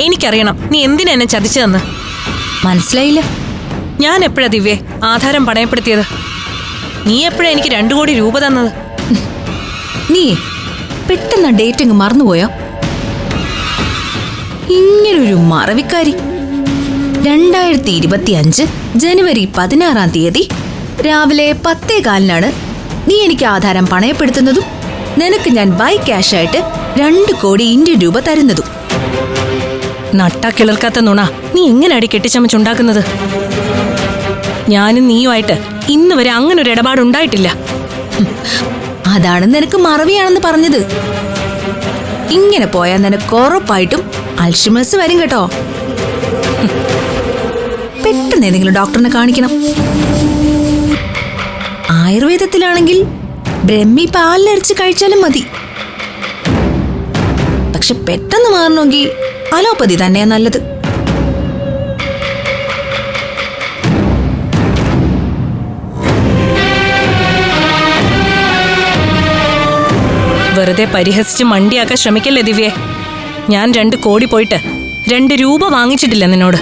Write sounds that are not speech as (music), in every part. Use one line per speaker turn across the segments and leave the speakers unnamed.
എനിക്കറിയണം നീ എന്തിനാ എന്നെ ചതിച്ചതെന്ന്?
മനസ്സിലായില്ല.
ഞാൻ എപ്പോഴാ ദിവ്യെ ആധാരം പണയപ്പെടുത്തിയത്? നീ എപ്പോഴാ എനിക്ക് രണ്ടു കോടി രൂപ തന്നത്?
നീ പെട്ടെന്ന് ഡേറ്റിംഗ് മറന്നുപോയോ? ഇങ്ങനൊരു മറവിക്കാരി. രണ്ടായിരത്തി ഇരുപത്തി അഞ്ച് ജനുവരി പതിനാറാം തീയതി രാവിലെ പത്തേ കാലിനാണ് നീ എനിക്ക് ആധാരം പണയപ്പെടുത്തുന്നതും നിനക്ക് ഞാൻ ബൈ ക്യാഷായിട്ട് രണ്ട് കോടി ഇന്ത്യൻ രൂപ തരുന്നതും.
നട്ടാ കിളർക്കാത്ത നുണ. നീ എങ്ങനെയാടി കെട്ടിച്ചമച്ചുണ്ടാക്കുന്നത്? ഞാനും നീയുമായിട്ട് ഇന്ന് വരെ അങ്ങനെ ഒരു ഇടപാടുണ്ടായിട്ടില്ല.
അതാണ് നിനക്ക് മറവിയാണെന്ന് പറഞ്ഞത്. ഇങ്ങനെ പോയാൽ നിനക്ക് ഉറപ്പായിട്ടും അൽഷിമസ് വരും കേട്ടോ. പെട്ടെന്ന് ഏതെങ്കിലും ഡോക്ടറിനെ കാണിക്കണം. ആയുർവേദത്തിലാണെങ്കിൽ ബ്രഹ്മി പാലിലരച്ച് കഴിച്ചാലും മതി. പക്ഷെ പെട്ടെന്ന് മാറണമെങ്കിൽ അലോപ്പതി തന്നെയാ നല്ലത്.
വെറുതെ പരിഹസിച്ച് മണ്ടിയാക്കാൻ ശ്രമിക്കല്ലേ ദിവ്യേ? ഞാൻ രണ്ട് കോടി പോയിട്ട് രണ്ട് രൂപ വാങ്ങിച്ചിട്ടില്ല നിന്നോട്.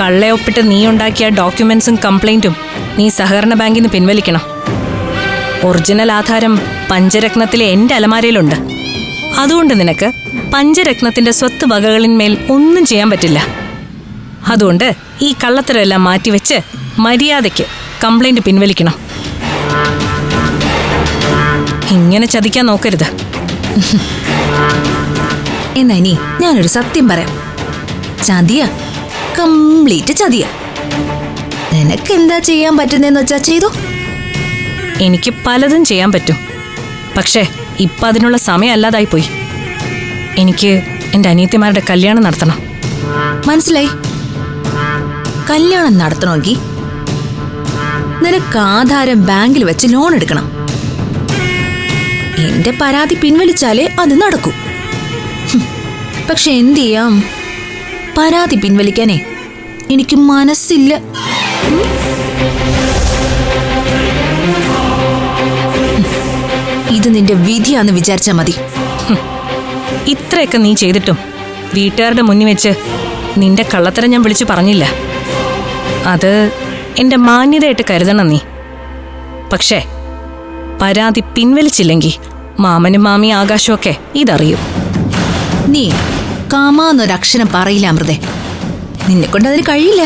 കള്ളയൊപ്പിട്ട് നീ ഉണ്ടാക്കിയ ഡോക്യുമെന്റ്സും കംപ്ലൈന്റും നീ സഹകരണ ബാങ്കിൽ നിന്ന് പിൻവലിക്കണം. ഒറിജിനൽ ആധാരം പഞ്ചരത്നത്തിലെ എന്റെ അലമാരയിലുണ്ട്. അതുകൊണ്ട് നിനക്ക് പഞ്ചരത്നത്തിന്റെ സ്വത്ത് വകകളിന്മേൽ ഒന്നും ചെയ്യാൻ പറ്റില്ല. അതുകൊണ്ട് ഈ കള്ളത്തരമെല്ലാം മാറ്റിവെച്ച് മര്യാദയ്ക്ക് കംപ്ലൈന്റ് പിൻവലിക്കണം. ഇങ്ങനെ ചതിക്കാൻ നോക്കരുത്.
എന്നാ ഇനി ഞാനൊരു സത്യം പറയാം. ചതിയ? കംപ്ലീറ്റ് ചതിയ. നിനക്ക് എന്താ ചെയ്യാൻ പറ്റുന്നതെന്ന് വെച്ചാ ചെയ്തു?
എനിക്ക് പലതും ചെയ്യാൻ പറ്റും. പക്ഷേ ഇപ്പം അതിനുള്ള സമയമല്ലാതായി പോയി എനിക്ക് എന്റെ അനിയത്തിമാരുടെ കല്യാണം നടത്തണം.
മനസ്സിലായി? കല്യാണം നടത്തണമെങ്കിൽ നിനക്ക് ആധാരം ബാങ്കിൽ വെച്ച് ലോൺ എടുക്കണം. എന്റെ പരാതി പിൻവലിച്ചാലേ അത് നടക്കൂ. പക്ഷെ എന്തു ചെയ്യാം? പരാതി പിൻവലിക്കാനേ എനിക്ക് മനസ്സില്ല. ഇത് നിന്റെ വിധിയാന്ന് വിചാരിച്ചാ മതി.
ഇത്രയൊക്കെ നീ ചെയ്തിട്ടും വീട്ടുകാരുടെ മുന്നിൽ വെച്ച് നിന്റെ കള്ളത്തരം ഞാൻ വിളിച്ചു പറഞ്ഞില്ല. അത് എന്റെ മാന്യതയായിട്ട് കരുതണം നീ. പക്ഷേ പരാതി പിൻവലിച്ചില്ലെങ്കിൽ മാമനും മാമി ആകാശമൊക്കെ ഇതറിയും.
നീ കാമാന്നൊരക്ഷരം പറയില്ല അമൃതേ. നിന്നെ കൊണ്ട് അതിന് കഴിയില്ല.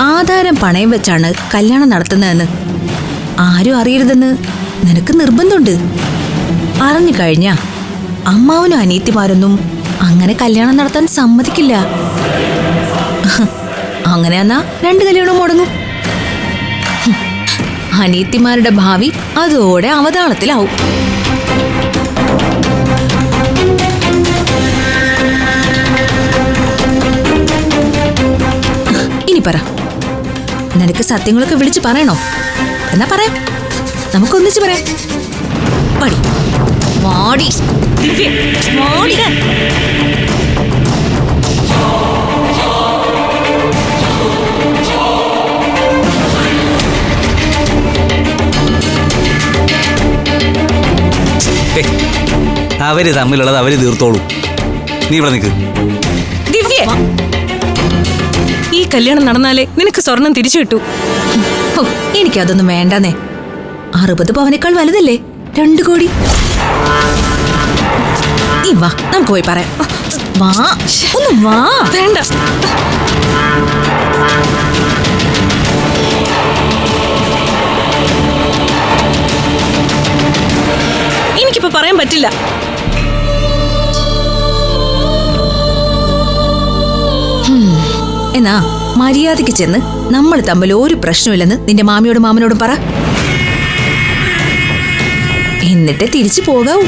ആധാരം പണയം വെച്ചാണ് കല്യാണം നടത്തുന്നതെന്ന് ആരും അറിയരുതെന്ന് നിനക്ക് നിർബന്ധമുണ്ട്. അറിഞ്ഞു കഴിഞ്ഞ അമ്മാവനും അനിയത്തിമാരൊന്നും അങ്ങനെ കല്യാണം നടത്താൻ സമ്മതിക്കില്ല. അങ്ങനെ എന്നാ രണ്ട് കല്യാണവും മുടങ്ങും. അനിയത്തിമാരുടെ ഭാവി അതോടെ അവതാളത്തിലാവും. ഇനി പറ. നിനക്ക് സത്യങ്ങളൊക്കെ വിളിച്ച് പറയണോ? എന്നാ പറയാം. നമുക്കൊന്നിച്ച് പറയാം. പടി. മാടി.
ഏയ്, അവർ തമ്മിലുള്ളത് അവർ തീർത്തോളൂ. നീ ഇവിടെ നിൽക്ക്
ദിവ്യ. ഈ കല്യാണം നടന്നാലേ നിനക്ക് സ്വർണം തിരിച്ചു കിട്ടൂ.
എനിക്കതൊന്നും വേണ്ടെന്നേ. അറുപത് പവനേക്കാൾ വലുതല്ലേ? രണ്ടു കോടി. നീ വാ നമുക്ക് പോയി പറയാം. വാ ഒന്ന് വാ.
വേണ്ട. എനിക്കിപ്പോ പറയാൻ പറ്റില്ല.
എന്നാ മര്യാദയ്ക്ക് ചെന്ന് നമ്മൾ തമ്മിൽ ഒരു പ്രശ്നമില്ലെന്ന് നിന്റെ മാമിയോടും മാമനോടും പറ. എന്നിട്ട് തിരിച്ചു പോകാവൂ.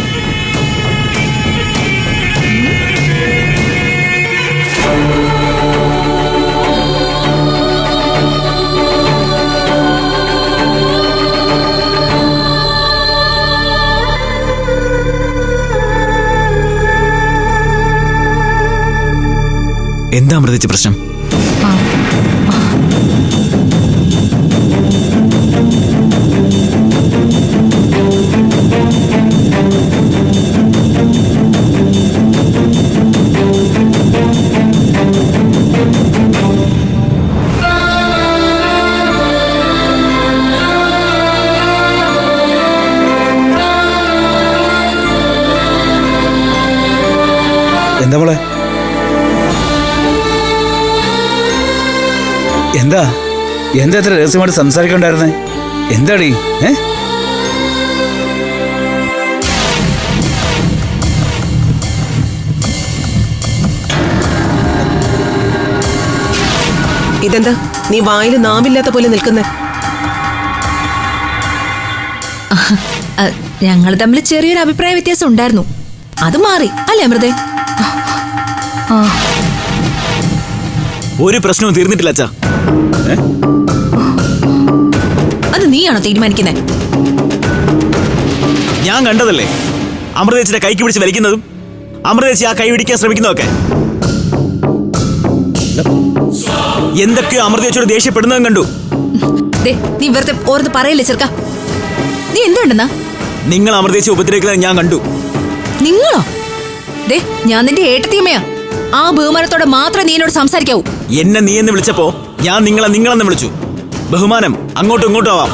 എന്താ അമൃതിച്ച് പ്രശ്നം?
എന്താ? എന്താ ഇത്ര രഹസ്യമായിട്ട് സംസാരിക്കണ്ടായിരുന്നേ? എന്താടി? ഏ?
ഇതെന്താ? നീ വായിൽ നാമില്ലാത്ത പോലെ നിൽക്കുന്നേ.
ഞങ്ങൾ തമ്മിൽ ചെറിയൊരു അഭിപ്രായ വ്യത്യാസം ഉണ്ടായിരുന്നു. അത് മാറി അല്ലേ അമൃതേ?
ഒരു പ്രശ്നവും തീർന്നിട്ടില്ല അച്ഛാ.
അത് നീയാണോ തീരുമാനിക്കുന്നത്
ഞാൻ കണ്ടതല്ലേ? അമൃതേച്ചിയുടെ കൈക്ക് പിടിച്ച് വലിക്കുന്നതും അമൃതേച്ചി ആ കൈ പിടിക്കാൻ ശ്രമിക്കുന്നതൊക്കെ. എന്തൊക്കെയോ അമൃതേച്ചിയോട് ദേഷ്യപ്പെടുന്നതും കണ്ടു?
നീ വെറുതെ ഓർത്ത് പറയല്ലേ ചെറുക്ക? നീ എന്തുണ്ടെന്നാ
നിങ്ങൾ അമൃതേച്ചി ഉപദ്രവിക്കുന്നത് ഞാൻ കണ്ടു.
നിങ്ങളോ? ദേ ഞാൻ നിന്റെ ഏട്ടത്തിയമ്മയാ. ആ ബഹുമാനത്തോടെ മാത്രമേ നീ എന്നോട് സംസാരിക്കാവൂ.
എന്നെ നീ എന്ന് വിളിച്ചപ്പോ ഞാൻ നിങ്ങളെ നിങ്ങളെന്ന് വിളിച്ചു. ബഹുമാനം അങ്ങോട്ടും ഇങ്ങോട്ടും ആവാം.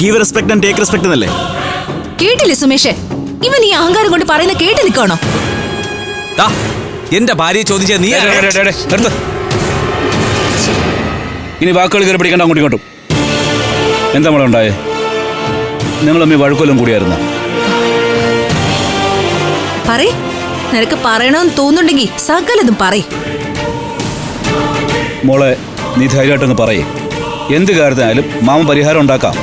Give respect and take respect എന്നല്ലേ?
കേട്ടില്ലേ സുമേഷ്? ഇവൻ ഈ അഹങ്കാരം കൊണ്ട് പറയുന്ന കേട്ട് നിൽക്കണോ
ദാ, എന്റെ ഭാര്യയെ ചോദിച്ചാൽ നീ
ഡേ, ഡേ, ഡേ, ഡേ, ഡേ, നിർത്ത്. ഇനി വാക്കുകൾ കയറി പിടിക്കണ്ട അങ്ങോട്ടും ഇങ്ങോട്ടും. എന്താ മോളെ ഉണ്ടായേ? നിങ്ങൾ തമ്മിൽ വഴക്കൊല്ലം കൂടിയായിരുന്നു?
പറയ്. നിനക്ക് പറയണമെന്ന് തോന്നുന്നുണ്ടെങ്കിൽ സകലതും പറയ്.
മോളെ നീ ധൈര്യമായിട്ടൊന്ന് പറയേ. എന്ത് കാര്യത്തിനായാലും മാമ പരിഹാരം ഉണ്ടാക്കാം.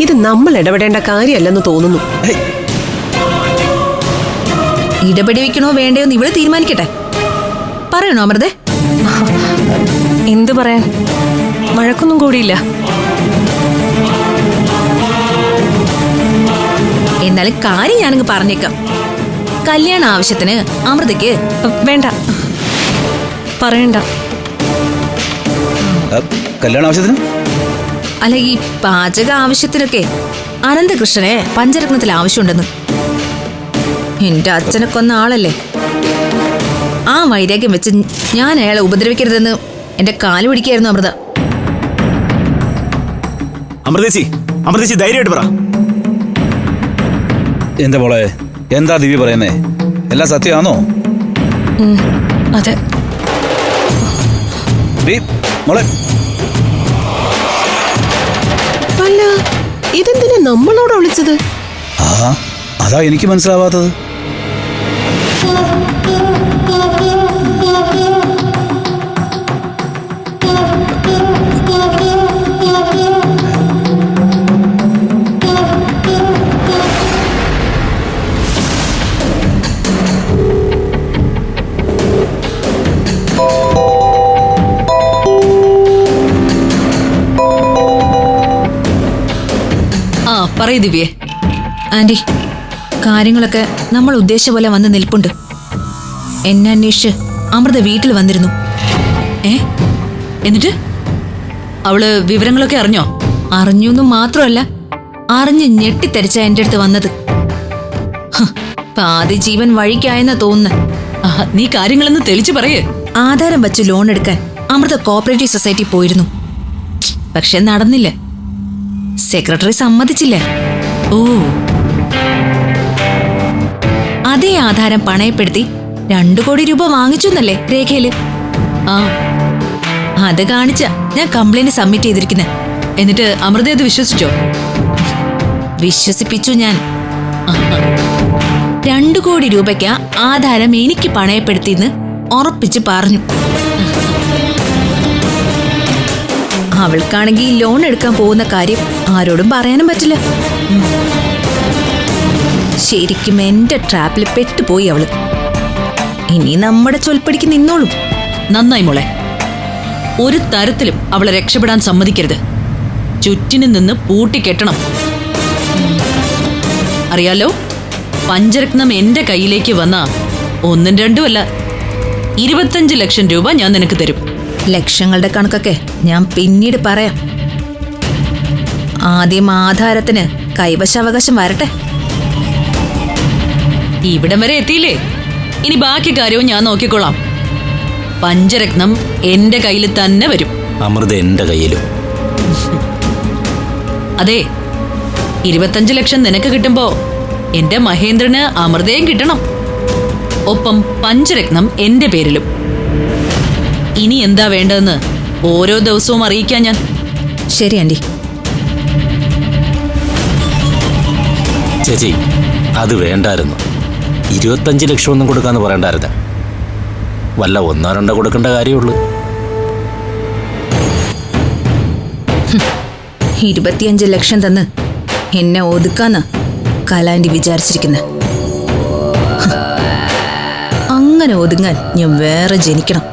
ഇത് നമ്മൾ ഇടപെടേണ്ട കാര്യമല്ലെന്ന് തോന്നുന്നു.
ഇടപെടിവിക്കണോ
ഇടപെടി വെക്കണോ വേണ്ടയോ എന്ന് ഇവൾ തീരുമാനിക്കട്ടെ. പറയണോ അമൃതേ?
എന്തു പറയാൻ? മഴക്കൊന്നും കൂടിയില്ല.
എന്നാലും കാര്യം ഞാനങ്ങ് പറഞ്ഞേക്കാം. കല്യാണ ആവശ്യത്തിന് അമൃതയ്ക്ക്
വേണ്ട. പറയണ്ട.
കല്യാണ ആവശ്യത്തിന്?
അല്ല ഈ പാചക ആവശ്യത്തിനൊക്കെ അനന്തകൃഷ്ണനെ പഞ്ചരത്നത്തിൽ ആവശ്യമുണ്ടെന്ന്. എന്റെ അച്ഛനെ കൊന്ന ആളല്ലേ? ആ വൈരാഗ്യം വെച്ച് ഞാൻ അയാളെ ഉപദ്രവിക്കരുതെന്ന് എന്റെ കാൽ പിടിക്കായിരുന്നു അമൃത.
അമൃതേശി അമൃതേശി ധൈര്യമായിട്ട് പറ.
എന്താ മോളെ എന്താ ദിവ്യ പറയുന്നേ? എല്ലാം സത്യമാണോ?
അതെ.
മോളെ.
അല്ല ഇതെന്തിനാ നമ്മളോട് വിളിച്ചത്?
ആ അതാ എനിക്ക് മനസ്സിലാവാത്തത്.
പറയൂ ദിവ്യേ. ആന്റി കാര്യങ്ങളൊക്കെ നമ്മൾ ഉദ്ദേശിച്ച പോലെ വന്ന് നിൽപ്പുണ്ട്. എന്നെ അന്വേഷിച്ച് അമൃത വീട്ടിൽ വന്നിരുന്നു.
ഏ? എന്നിട്ട്? അവൾ വിവരങ്ങളൊക്കെ അറിഞ്ഞോ?
അറിഞ്ഞു എന്ന് മാത്രമല്ല അറിഞ്ഞ് ഞെട്ടിത്തെരിച്ച എന്റെ അടുത്ത് വന്നത്. പാതി ജീവൻ വഴിക്കായെന്ന തോന്നുന്നു.
നീ കാര്യങ്ങളൊന്ന് തെളിച്ചു പറയേ.
ആധാരം വച്ച് ലോൺ എടുക്കാൻ അമൃത കോപ്പറേറ്റീവ് സൊസൈറ്റി പോയിരുന്നു. പക്ഷെ നടന്നില്ല. സെക്രട്ടറി സമ്മതിച്ചില്ല.
ഓ.
അതേ ആധാരം പണയപ്പെടുത്തി രണ്ടു കോടി രൂപ വാങ്ങിച്ചു എന്നല്ലേ രേഖയിൽ?
ആ.
അത് കാണിച്ച ഞാൻ കംപ്ലൈന്റ് സബ്മിറ്റ് ചെയ്തിരിക്കുന്നത്
എന്നിട്ട് അമൃത അത് വിശ്വസിച്ചോ?
വിശ്വസിപ്പിച്ചു ഞാൻ. രണ്ടു കോടി രൂപയ്ക്ക് ആധാരം എനിക്ക് പണയപ്പെടുത്തിന്ന് ഉറപ്പിച്ച് പറഞ്ഞു. അവൾക്കാണെങ്കിൽ ലോൺ എടുക്കാൻ പോകുന്ന കാര്യം ആരോടും പറയാനും പറ്റില്ല. ശരിക്കും എന്റെ ട്രാപ്പിൽ പെട്ടുപോയി അവൾ. ഇനി നമ്മുടെ ചൊൽപ്പടിക്ക് നിന്നോളും.
നന്നായി മോളെ. ഒരു തരത്തിലും അവളെ രക്ഷപ്പെടാൻ സമ്മതിക്കരുത്. ചുറ്റിനു നിന്ന് പൂട്ടിക്കെട്ടണം അറിയാലോ പഞ്ചരത്നം എന്റെ കയ്യിലേക്ക് വന്ന ഒന്നും രണ്ടുമല്ല ഇരുപത്തഞ്ച് ലക്ഷം രൂപ ഞാൻ നിനക്ക് തരും.
ലക്ഷങ്ങളുടെ കണക്കൊക്കെ ഞാൻ പിന്നീട് പറയാം. ആദ്യം ആധാരത്തിന് കൈവശാവകാശം വരട്ടെ.
ഇവിടം വരെ എത്തിയില്ലേ? ഇനി ബാക്കി കാര്യവും ഞാൻ നോക്കിക്കൊള്ളാം. പഞ്ചരത്നം എന്റെ കയ്യിൽ തന്നെ വരും.
അമൃത എന്റെ കയ്യിലും.
അതെ ഇരുപത്തഞ്ച് ലക്ഷം നിനക്ക് കിട്ടുമ്പോ എന്റെ മഹേന്ദ്രന് അമൃതയും കിട്ടണം. ഒപ്പം പഞ്ചരത്നം എന്റെ പേരിലും. ഇനി എന്താ വേണ്ടതെന്ന് ഓരോ ദിവസവും അറിയിക്കാൻ ഞാൻ.
ശരി ആന്റി.
ചേച്ചി അത് വേണ്ടായിരുന്നു. ഇരുപത്തഞ്ച് ലക്ഷം ഒന്നും കൊടുക്കാന്ന് പറയണ്ടായിരുന്നു. വല്ല ഒന്നോ രണ്ടോ കൊടുക്കേണ്ട കാര്യമുള്ളൂ.
ഇരുപത്തിയഞ്ച് ലക്ഷം തന്ന് എന്നെ ഒതുക്കാന്ന് കലാന്റി വിചാരിച്ചിരിക്കുന്നത് അങ്ങനെ ഒതുങ്ങാൻ ഞാൻ വേറെ ജനിക്കണം.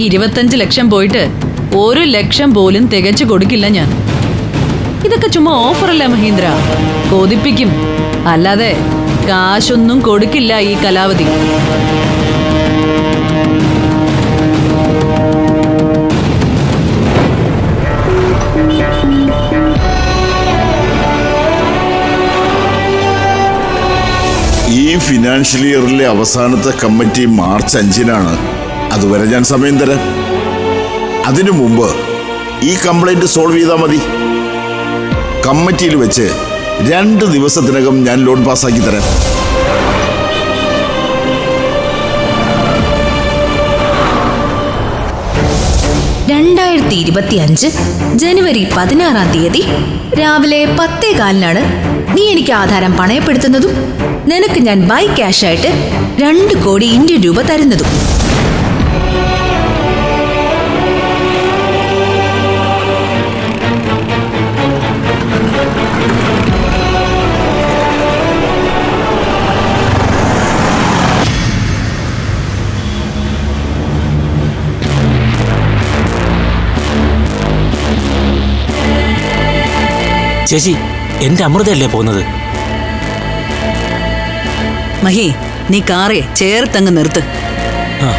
ഇരുപത്തഞ്ച് ലക്ഷം പോയിട്ട് ഒരു ലക്ഷം പോലും തികച്ചു കൊടുക്കില്ല ഞാൻ. ഇതൊക്കെ ചുമ്മാ ഓഫറല്ല മഹീന്ദ്ര? കൊതിപ്പിക്കും. അല്ലാതെ കാശൊന്നും കൊടുക്കില്ല ഈ കലാവധി
ഈ ഫിനാൻഷ്യൽ ഇയറിലെ അവസാനത്തെ കമ്മിറ്റി മാർച്ച് അഞ്ചിനാണ്. അതുവരെ ഞാൻ സമയം തരാം. അതിനു മുമ്പ് ഈ കംപ്ലൈന്റ് സോൾവ് ചെയ്താൽ മതി. കമ്മിറ്റിയിൽ വെച്ച് രണ്ട് ദിവസത്തിനകം ഞാൻ ലോൺ പാസ്സാക്കി തരാം.
രണ്ടായിരത്തി ഇരുപത്തി അഞ്ച് ജനുവരി പതിനാറാം തീയതി രാവിലെ പത്തേ കാലിനാണ് നീ എനിക്ക് ആധാരം പണയപ്പെടുത്തുന്നതും നിനക്ക് ഞാൻ ബൈ ക്യാഷായിട്ട് രണ്ട് കോടി ഇന്ത്യൻ രൂപ തരുന്നതും.
ചേച്ചി എന്റെ അമൃതയല്ലേ പോകുന്നത്?
മഹി നീ കാറെ ചേർത്തങ്ങ് നിർത്ത്.
ആ.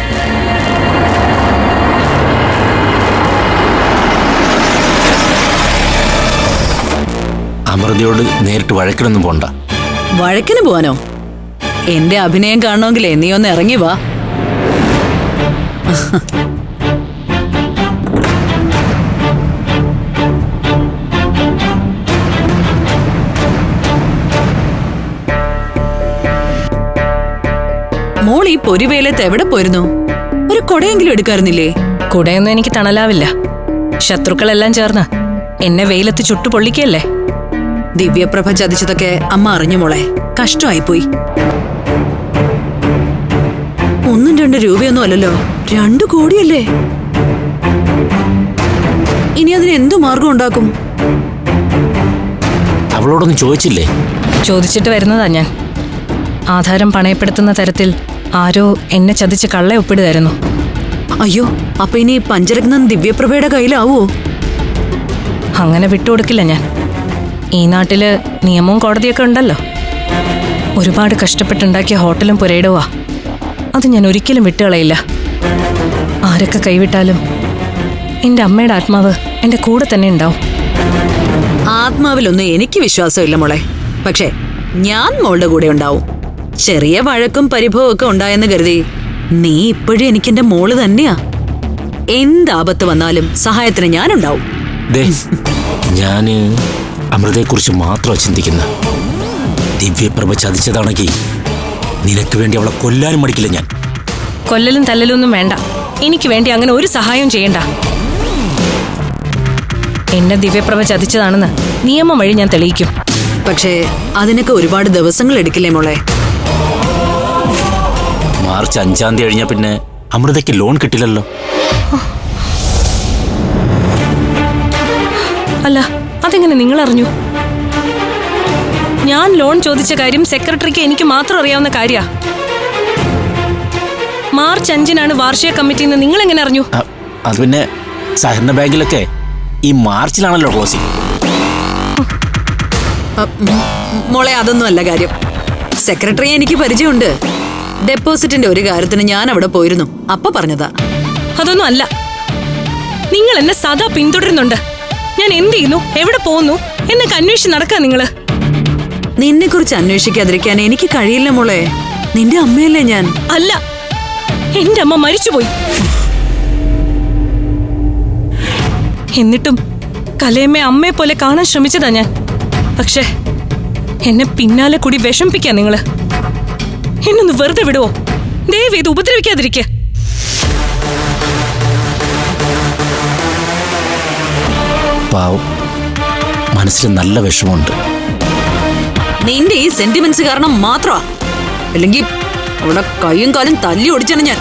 അമൃതയോട് നേരിട്ട് വഴക്കിനൊന്നും പോണ്ട.
വഴക്കിന് പോവാനോ? എന്റെ അഭിനയം കാണണമെങ്കിലേ നീ ഒന്ന് ഇറങ്ങി വാ. പൊരിവേലത്ത് എവിടെ പോയിരുന്നു? ഒരു കൊടയെങ്കിലും എടുക്കാറുന്നില്ലേ?
കുടയൊന്നും എനിക്ക് തണലാവില്ല. ശത്രുക്കളെല്ലാം ചേർന്ന് എന്നെ വെയിലത്ത് ചുട്ടു പൊള്ളിക്കല്ലേ
ദിവ്യപ്രഭ ചതിച്ചതൊക്കെ അമ്മ അറിഞ്ഞു മോളെ. കഷ്ടമായിപ്പോയി. ഒന്നും രണ്ട് രൂപയൊന്നും അല്ലല്ലോ. രണ്ടു കോടിയല്ലേ? ഇനി അതിന് എന്തു മാർഗം ഉണ്ടാക്കും?
അവളോടൊന്നും ചോദിച്ചില്ലേ?
ചോദിച്ചിട്ട് വരുന്നതാ ഞാൻ. ആധാരം പണയപ്പെടുത്തുന്ന തരത്തിൽ ആരോ എന്നെ ചതിച്ച് കള്ള ഒപ്പിടുതായിരുന്നു
അയ്യോ അപ്പൊ ഇനി പഞ്ചരത്നം ദിവ്യപ്രഭയുടെ കയ്യിലാവോ
അങ്ങനെ വിട്ടുകൊടുക്കില്ല ഞാൻ. ഈ നാട്ടിൽ നിയമവും കോടതിയൊക്കെ ഉണ്ടല്ലോ. ഒരുപാട് കഷ്ടപ്പെട്ടുണ്ടാക്കിയ ഹോട്ടലും പുരയിടവാ അത് ഞാൻ ഒരിക്കലും വിട്ടുകളയില്ല. ആരൊക്കെ കൈവിട്ടാലും എന്റെ അമ്മയുടെ ആത്മാവ് എന്റെ കൂടെ തന്നെ ഉണ്ടാവും.
ആത്മാവിലൊന്നും എനിക്ക് വിശ്വാസമില്ല മോളെ. പക്ഷേ ഞാൻ മോളുടെ കൂടെ ഉണ്ടാവും. ചെറിയ വഴക്കും പരിഭവമൊക്കെ ഒക്കെ ഉണ്ടായെന്ന് കരുതി. നീ ഇപ്പോഴും എനിക്കെന്റെ മോൾ തന്നെയാ. എന്താപത്ത് വന്നാലും സഹായത്തിന് ഞാനുണ്ടാവും.
ഞാൻ ഞാൻ അമൃതയെക്കുറിച്ച് മാത്രമാണ് ചിന്തിക്കുന്നത് ദിവ്യപ്രഭ ചതിച്ചതാണെങ്കിൽ നിനക്ക് വേണ്ടി അവളെ കൊല്ലാനും മടിക്കില്ല ഞാൻ.
കൊല്ലലും തല്ലലും ഒന്നും വേണ്ട. എനിക്ക് വേണ്ടി അങ്ങനെ ഒരു സഹായം ചെയ്യണ്ട. എന്നെ ദിവ്യപ്രഭ ചതിച്ചതാണെന്ന് നിയമം വഴി ഞാൻ തെളിയിക്കും.
പക്ഷേ അതിനൊക്കെ ഒരുപാട് ദിവസങ്ങൾ എടുക്കില്ലേ മോളെ?
മാർച്ച് അഞ്ചാം തീയതി കഴിഞ്ഞാൽ പിന്നെ അമൃതയ്ക്ക് ലോൺ കിട്ടില്ലല്ലോ.
അല്ല അതെങ്ങനെ നിങ്ങൾ അറിഞ്ഞു ഞാൻ ലോൺ ചോദിച്ച കാര്യം സെക്രട്ടറിക്ക് എനിക്ക് മാത്രം അറിയാവുന്ന കാര്യ. മാർച്ച് അഞ്ചിനാണ് വാർഷിക കമ്മിറ്റി എന്ന് നിങ്ങൾ എങ്ങനെ അറിഞ്ഞു?
അ- അത് പിന്നെ സഹകരണ ബാങ്കിലൊക്കെ ഈ മാർച്ചിലാണല്ലോ ക്ലോസിംഗ്
മോളെ അതൊന്നും അല്ല കാര്യം. സെക്രട്ടറി എനിക്ക് പരിചയമുണ്ട്. ഡെപ്പോസിറ്റിന്റെ ഒരു കാര്യത്തിന് ഞാൻ അവിടെ പോയിരുന്നു. അപ്പൊ പറഞ്ഞതാ.
അതൊന്നും അല്ല. നിങ്ങൾ എന്നെ സദാ പിന്തുടരുന്നുണ്ട്. ഞാൻ എന്ത് ചെയ്യുന്നു? എവിടെ പോകുന്നു? എന്നൊക്കെ അന്വേഷിച്ച് നടക്കാ നിങ്ങൾ.
നിന്നെ കുറിച്ച് അന്വേഷിക്കാതിരിക്കാൻ എനിക്ക് കഴിയില്ല മോളെ. നിന്റെ അമ്മയല്ലേ ഞാൻ?
അല്ല. എന്റെ അമ്മ മരിച്ചുപോയി. എന്നിട്ടും കലയമ്മയെ അമ്മയെ പോലെ കാണാൻ ശ്രമിച്ചതാ ഞാൻ. പക്ഷേ എന്നെ പിന്നാലെ കൂടി വിഷമിപ്പിക്കാ നിങ്ങൾ. എന്നൊന്ന് വെറുതെ വിടുവോ? ദയവ് ഇത് ഉപദ്രവിക്കാതിരിക്കുക
പാവം. മനസ്സിൽ നല്ല വിഷമമുണ്ട്.
നിന്റെ ഈ സെന്റിമെന്റ്സ് കാരണം മാത്രമാ. അല്ലെങ്കിൽ അവിടെ കൈയും കാലും തല്ലി ഓടിച്ചാണ് ഞാൻ.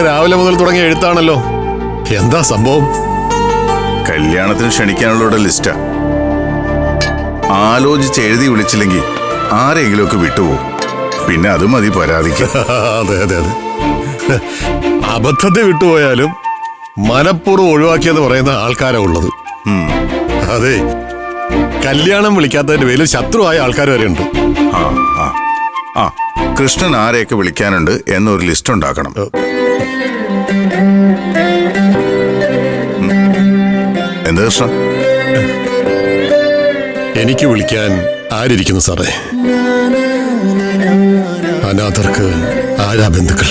സാറ് രാവിലെ മുതൽ തുടങ്ങിയ എഴുത്താണല്ലോ. എന്താ സംഭവം?
കല്യാണത്തിന് ക്ഷണിക്കാനുള്ള ലിസ്റ്റാ. ആലോചിച്ച് എഴുതി വിളിച്ചില്ലെങ്കിൽ ആരെങ്കിലുമൊക്കെ വിട്ടുപോകും. പിന്നെ അത് മതി പരാതിക്ക്. (laughs)
അതെ അതെ അതെ. അബദ്ധത്തെ വിട്ടുപോയാലും മനഃപൂർവം ഒഴിവാക്കിയെന്ന് പറയുന്ന ആൾക്കാരാ ഉള്ളത്. അതെ കല്യാണം വിളിക്കാത്തതിന്റെ പേരിൽ ശത്രുവായ ആൾക്കാർ വരെ ഉണ്ട്.
ആ ആ. ആ കൃഷ്ണൻ ആരെയൊക്കെ വിളിക്കാനുണ്ട് എന്നൊരു ലിസ്റ്റ് ഉണ്ടാക്കണം. എന്താ
എനിക്ക് വിളിക്കാൻ ആരിയ്ക്കുന്നു സാറേ? അനാഥർക്ക് ആരാ ബന്ധുക്കൾ?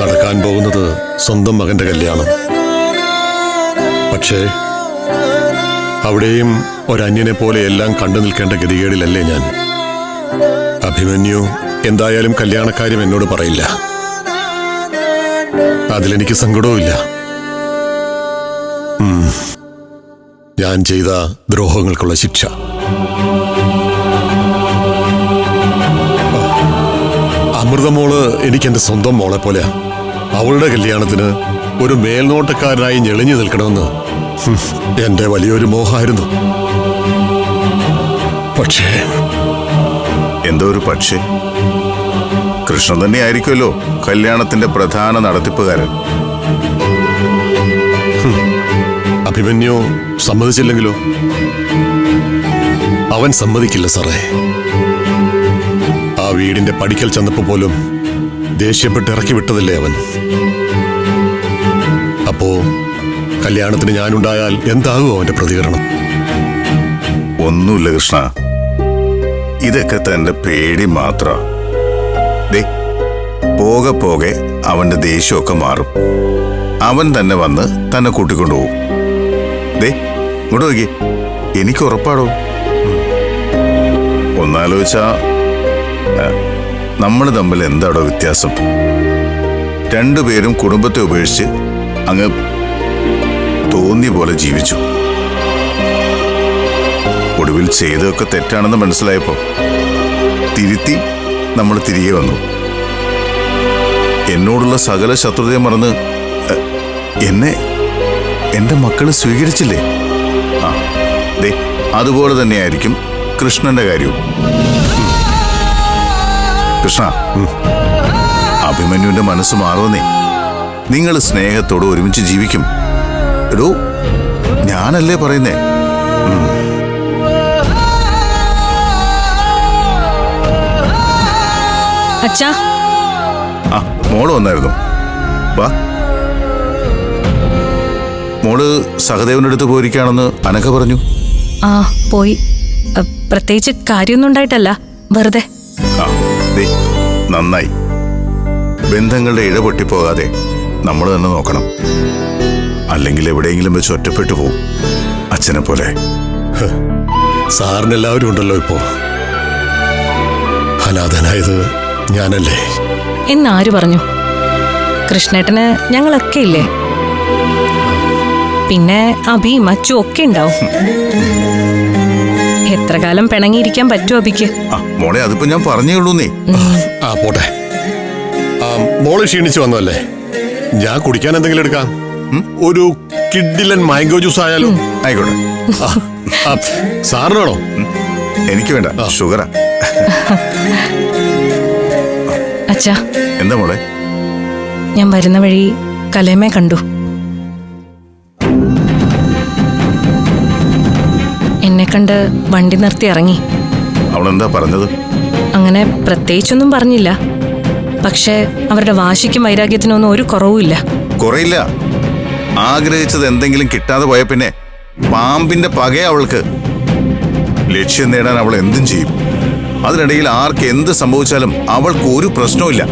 നടക്കാൻ പോകുന്നത് സ്വന്തം മകന്റെ കല്യാണം. പക്ഷേ അവിടെയും ഒരന്യനെ പോലെ എല്ലാം കണ്ടു നിൽക്കേണ്ട ഗതികേടിലല്ലേ ഞാൻ? അഭിമന്യു എന്തായാലും കല്യാണക്കാര്യം എന്നോട് പറയില്ല. അതിലെനിക്ക് സങ്കടവുമില്ല. ഞാൻ ചെയ്ത ദ്രോഹങ്ങൾക്കുള്ള ശിക്ഷ. അമൃതമോൾ എനിക്ക് എന്റെ സ്വന്തം മോളെ പോലെയാ. അവളുടെ കല്യാണത്തിന് ഒരു മേൽനോട്ടക്കാരനായി ഞെളിഞ്ഞു നിൽക്കണമെന്ന് എന്റെ വലിയൊരു മോഹമായിരുന്നു പക്ഷേ
എന്തോ ഒരു പക്ഷേ. കൃഷ്ണൻ തന്നെ ആയിരിക്കുമല്ലോ കല്യാണത്തിന്റെ പ്രധാന നടത്തിപ്പുകാരൻ.
അഭിമന്യു സമ്മതിച്ചില്ലെങ്കിലോ? അവൻ സമ്മതിക്കില്ല സാറേ. ആ വീടിന്റെ പടിക്കൽ ചെന്നപ്പോ പോലും ദേഷ്യപ്പെട്ട് ഇറക്കി വിട്ടതല്ലേ അവൻ? അപ്പോ കല്യാണത്തിന് ഞാനുണ്ടായാൽ എന്താകും അവന്റെ പ്രതികരണം?
ഒന്നുമില്ല കൃഷ്ണ. ഇതൊക്കെ തന്റെ പേടി മാത്ര. ദേ പോകെ പോകെ അവന്റെ ദേഷ്യമൊക്കെ മാറും. അവൻ തന്നെ വന്ന് തന്നെ കൂട്ടിക്കൊണ്ടുപോകും ദേ ഇങ്ങോട്ട് നോക്കി എനിക്ക് ഉറപ്പാടോ? ഒന്നാലോചിച്ചാ നമ്മൾ തമ്മിൽ എന്താടോ വ്യത്യാസം? രണ്ടുപേരും കുടുംബത്തെ ഉപേക്ഷിച്ച് അങ്ങ് തോന്നിയ പോലെ ജീവിച്ചു. ഒടുവിൽ ചെയ്തതൊക്കെ തെറ്റാണെന്ന് മനസ്സിലായപ്പോ തിരുത്തി നമ്മൾ തിരികെ വന്നു. എന്നോടുള്ള സകല ശത്രുതയും മറന്ന് എന്നെ എന്റെ മക്കൾ സ്വീകരിച്ചില്ലേ? ആ ദേ അതുപോലെ തന്നെയായിരിക്കും കൃഷ്ണന്റെ കാര്യവും. കൃഷ്ണ അഭിമന്യുവിന്റെ മനസ്സ് മാറുമെന്നേ നിങ്ങൾ സ്നേഹത്തോട് ഒരുമിച്ച് ജീവിക്കും. എടോ ഞാനല്ലേ പറയുന്നേ?
അച്ഛാ.
ആ മോൾ വന്നായിരുന്നു. വാ. മോൾ സഹദേവന്റെ അടുത്ത് പോയിരിക്കുകയാണെന്ന് അനഘ പറഞ്ഞു.
ആ പോയി. പ്രത്യേകിച്ച് കാര്യമൊന്നും ഉണ്ടായിട്ടല്ല. വെറുതെ.
ആ ദേ നന്നായി. ബന്ധങ്ങളുടെ ഇടപൊട്ടിപ്പോകാതെ നമ്മൾ തന്നെ നോക്കണം. അല്ലെങ്കിൽ എവിടെയെങ്കിലും വെച്ച് ഒറ്റപ്പെട്ടു പോകും അച്ഛനെ പോലെ.
സാറിന് എല്ലാവരും ഉണ്ടല്ലോ ഇപ്പോ. അനാഥനായത് ഞാനല്ലേ?
എന്നാര് പറഞ്ഞു? കൃഷ്ണേട്ടന് ഞങ്ങളൊക്കെ ഇല്ലേ? പിന്നെ അബി മച്ചു ഒക്കെ ഉണ്ടാവും. എത്ര കാലം പിണങ്ങിയിരിക്കാൻ പറ്റും അഭിക്ക്
ആ മോളെ അതിപ്പോ ഞാൻ പറഞ്ഞേ ഉള്ളൂ നീ
ആ പോട്ടെ. ആ മോൾ ക്ഷീണിച്ചു വന്നതല്ലേ? ഞാൻ കുടിക്കാൻ എന്തെങ്കിലും എടുക്കാം? ഉം? ഒരു കിഡിലൻ മാംഗോ ജ്യൂസ് ആയാലോ?
ആയിക്കോട്ടെ.
ആ, ആ, സാറിനാണോ?
എനിക്ക് വേണ്ട ഷുഗറാ.
അച്ഛാ.
എന്താ മോളെ?
ഞാൻ വരുന്ന വഴി കലേമേ കണ്ടു. എന്നെ കണ്ട് വണ്ടി നിർത്തി ഇറങ്ങി.
അവളെന്താ പറഞ്ഞത്?
അങ്ങനെ പ്രത്യേകിച്ചൊന്നും പറഞ്ഞില്ല. പക്ഷേ അവരുടെ വാശിക്കും വൈരാഗ്യത്തിനും ഒന്നും ഒരു കുറവുമില്ല.
കുറയില്ല. ആഗ്രഹിച്ചത് എന്തെങ്കിലും കിട്ടാതെ പോയ പിന്നെ പാമ്പിന്റെ പകയ അവൾക്ക്. ലക്ഷ്യം നേടാൻ അവൾ എന്തും ചെയ്യും. അതിനിടയിൽ ആർക്ക് എന്ത് സംഭവിച്ചാലും അവൾക്ക് ഒരു പ്രശ്നവുമില്ല.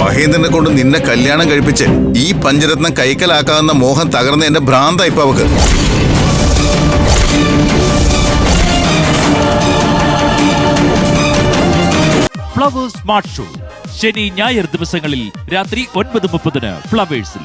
മഹേന്ദ്രനെ കൊണ്ട് നിന്നെ കല്യാണം കഴിപ്പിച്ച് ഈ പഞ്ചരത്നം കൈക്കലാക്കാവുന്ന മോഹം തകർന്ന എന്റെ ഭ്രാന്ത ഇപ്പൊ അവക്ക്.
Flowers smart show. ശനി ഞായർ ദിവസങ്ങളിൽ രാത്രി ഒൻപത് മുപ്പതിന് ഫ്ലവേഴ്സിൽ.